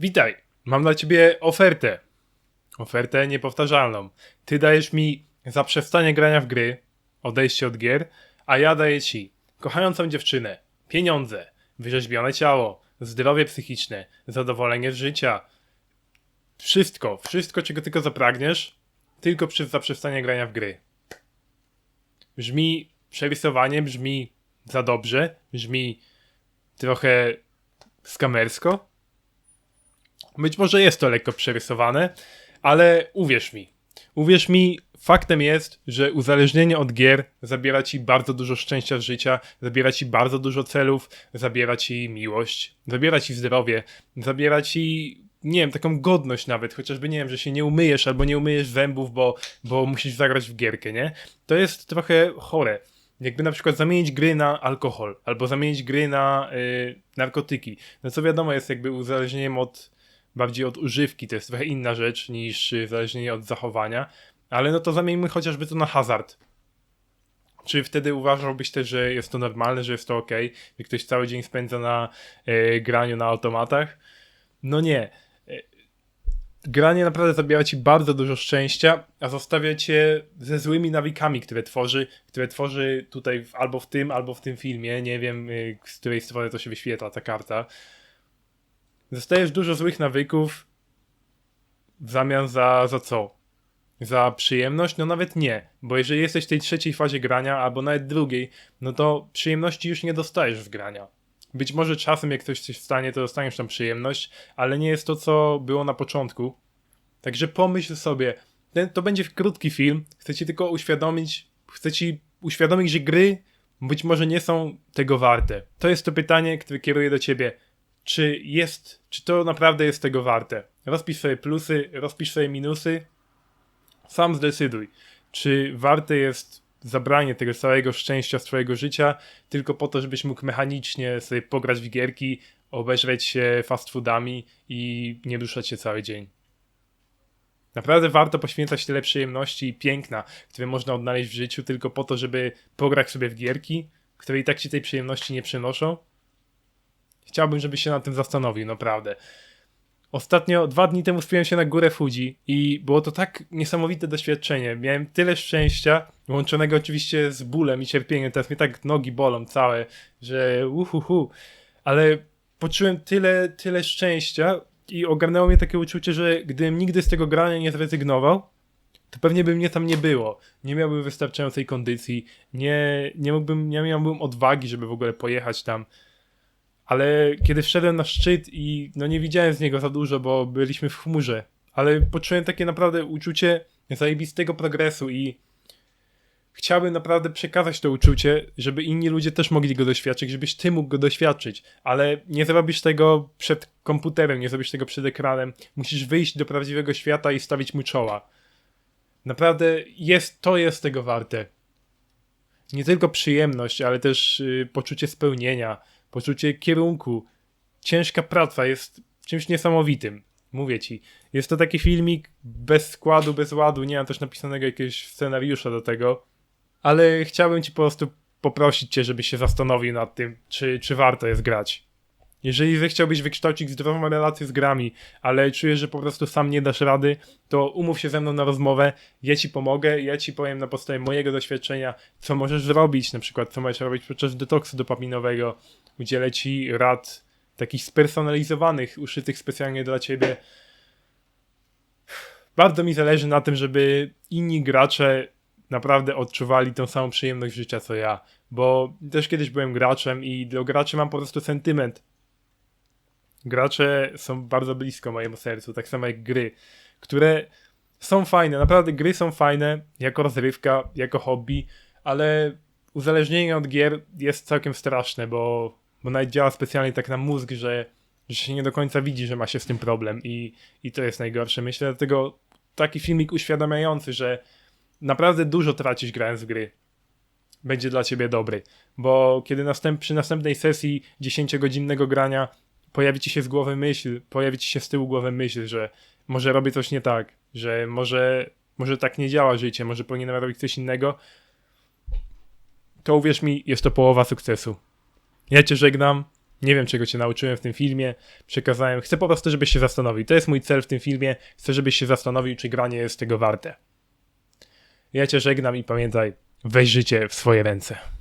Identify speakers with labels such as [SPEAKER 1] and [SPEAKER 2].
[SPEAKER 1] Witaj, mam dla ciebie ofertę. Ofertę niepowtarzalną. Ty dajesz mi zaprzestanie grania w gry, odejście od gier, a ja daję ci kochającą dziewczynę, pieniądze, wyrzeźbione ciało, zdrowie psychiczne, zadowolenie z życia. Wszystko, wszystko czego tylko zapragniesz, tylko przez zaprzestanie grania w gry. Brzmi przerysowanie, brzmi za dobrze, brzmi trochę skamersko. Być może jest to lekko przerysowane, ale uwierz mi. Uwierz mi, faktem jest, że uzależnienie od gier zabiera ci bardzo dużo szczęścia z życia, zabiera ci bardzo dużo celów, zabiera ci miłość, zabiera ci zdrowie, zabiera ci, nie wiem, taką godność nawet, chociażby nie wiem, że się nie umyjesz albo nie umyjesz zębów, bo, bo musisz zagrać w gierkę, nie? To jest trochę chore. Jakby na przykład zamienić gry na alkohol, albo zamienić gry na y, narkotyki. No co wiadomo, jest jakby uzależnieniem od bardziej od używki, to jest trochę inna rzecz niż y, uzależnienie od zachowania, ale no to zamieńmy chociażby to na hazard. Czy wtedy uważałbyś też, że jest to normalne, że jest to ok, że ktoś cały dzień spędza na y, graniu na automatach? No nie. Y, Granie naprawdę zabiera ci bardzo dużo szczęścia, a zostawia cię ze złymi nawikami, które tworzy, które tworzy tutaj albo w tym, albo w tym filmie. Nie wiem, y, z której strony to się wyświetla ta karta. Dostajesz dużo złych nawyków w zamian za, za co? Za przyjemność? No nawet nie, bo jeżeli jesteś w tej trzeciej fazie grania, albo nawet drugiej, no to przyjemności już nie dostajesz w grania. Być może czasem, jak coś się stanie, to dostaniesz tam przyjemność, ale nie jest to, co było na początku. Także pomyśl sobie, ten, to będzie krótki film, chcę ci tylko uświadomić, chcę ci uświadomić, że gry być może nie są tego warte. To jest to pytanie, które kieruję do ciebie czy jest, czy to naprawdę jest tego warte. Rozpisz sobie plusy, rozpisz sobie minusy, sam zdecyduj, czy warte jest zabranie tego całego szczęścia z twojego życia tylko po to, żebyś mógł mechanicznie sobie pograć w gierki, obejrzeć się fast foodami i nie duszać się cały dzień. Naprawdę warto poświęcać tyle przyjemności i piękna, które można odnaleźć w życiu tylko po to, żeby pograć sobie w gierki, które i tak ci tej przyjemności nie przynoszą? Chciałbym, żebyś się nad tym zastanowił, naprawdę. Ostatnio, dwa dni temu spiłem się na górę Fuji i było to tak niesamowite doświadczenie. Miałem tyle szczęścia, łączonego oczywiście z bólem i cierpieniem. Teraz mnie tak nogi bolą całe, że uhuhu. Ale poczułem tyle, tyle szczęścia i ogarnęło mnie takie uczucie, że gdybym nigdy z tego grania nie zrezygnował, to pewnie by mnie tam nie było. Nie miałbym wystarczającej kondycji, nie, nie mógłbym, nie miałbym odwagi, żeby w ogóle pojechać tam ale kiedy wszedłem na szczyt i no nie widziałem z niego za dużo, bo byliśmy w chmurze, ale poczułem takie naprawdę uczucie zajebistego progresu i chciałbym naprawdę przekazać to uczucie, żeby inni ludzie też mogli go doświadczyć, żebyś ty mógł go doświadczyć, ale nie zrobisz tego przed komputerem, nie zrobisz tego przed ekranem, musisz wyjść do prawdziwego świata i stawić mu czoła. Naprawdę jest, to jest tego warte. Nie tylko przyjemność, ale też y, poczucie spełnienia, poczucie kierunku. Ciężka praca jest czymś niesamowitym. Mówię ci. Jest to taki filmik bez składu, bez ładu. Nie mam też napisanego jakiegoś scenariusza do tego. Ale chciałbym ci po prostu poprosić cię, żebyś się zastanowił nad tym, czy, czy warto jest grać. Jeżeli zechciałbyś wykształcić zdrową relację z grami, ale czujesz, że po prostu sam nie dasz rady, to umów się ze mną na rozmowę, ja ci pomogę, ja ci powiem na podstawie mojego doświadczenia, co możesz zrobić, na przykład co możesz robić podczas detoksu dopaminowego, udzielę ci rad takich spersonalizowanych, uszytych specjalnie dla ciebie. Bardzo mi zależy na tym, żeby inni gracze naprawdę odczuwali tą samą przyjemność życia co ja, bo też kiedyś byłem graczem i do graczy mam po prostu sentyment. Gracze są bardzo blisko mojemu sercu, tak samo jak gry, które są fajne, naprawdę gry są fajne jako rozrywka, jako hobby, ale uzależnienie od gier jest całkiem straszne, bo, bo nawet działa specjalnie tak na mózg, że, że się nie do końca widzi, że ma się z tym problem i, i to jest najgorsze. Myślę, dlatego taki filmik uświadamiający, że naprawdę dużo tracisz grając w gry. Będzie dla ciebie dobry, bo kiedy następ, przy następnej sesji 10-godzinnego grania pojawi ci się z głowy myśl, pojawi ci się z tyłu głowy myśl, że może robię coś nie tak, że może, może tak nie działa życie, może powinienem robić coś innego, to uwierz mi, jest to połowa sukcesu. Ja cię żegnam, Nie wiem, czego cię nauczyłem w tym filmie. Przekazałem. Chcę po prostu, żebyś się zastanowił. To jest mój cel w tym filmie. Chcę, żebyś się zastanowił, czy granie jest tego warte. Ja cię żegnam i pamiętaj, weź życie w swoje ręce.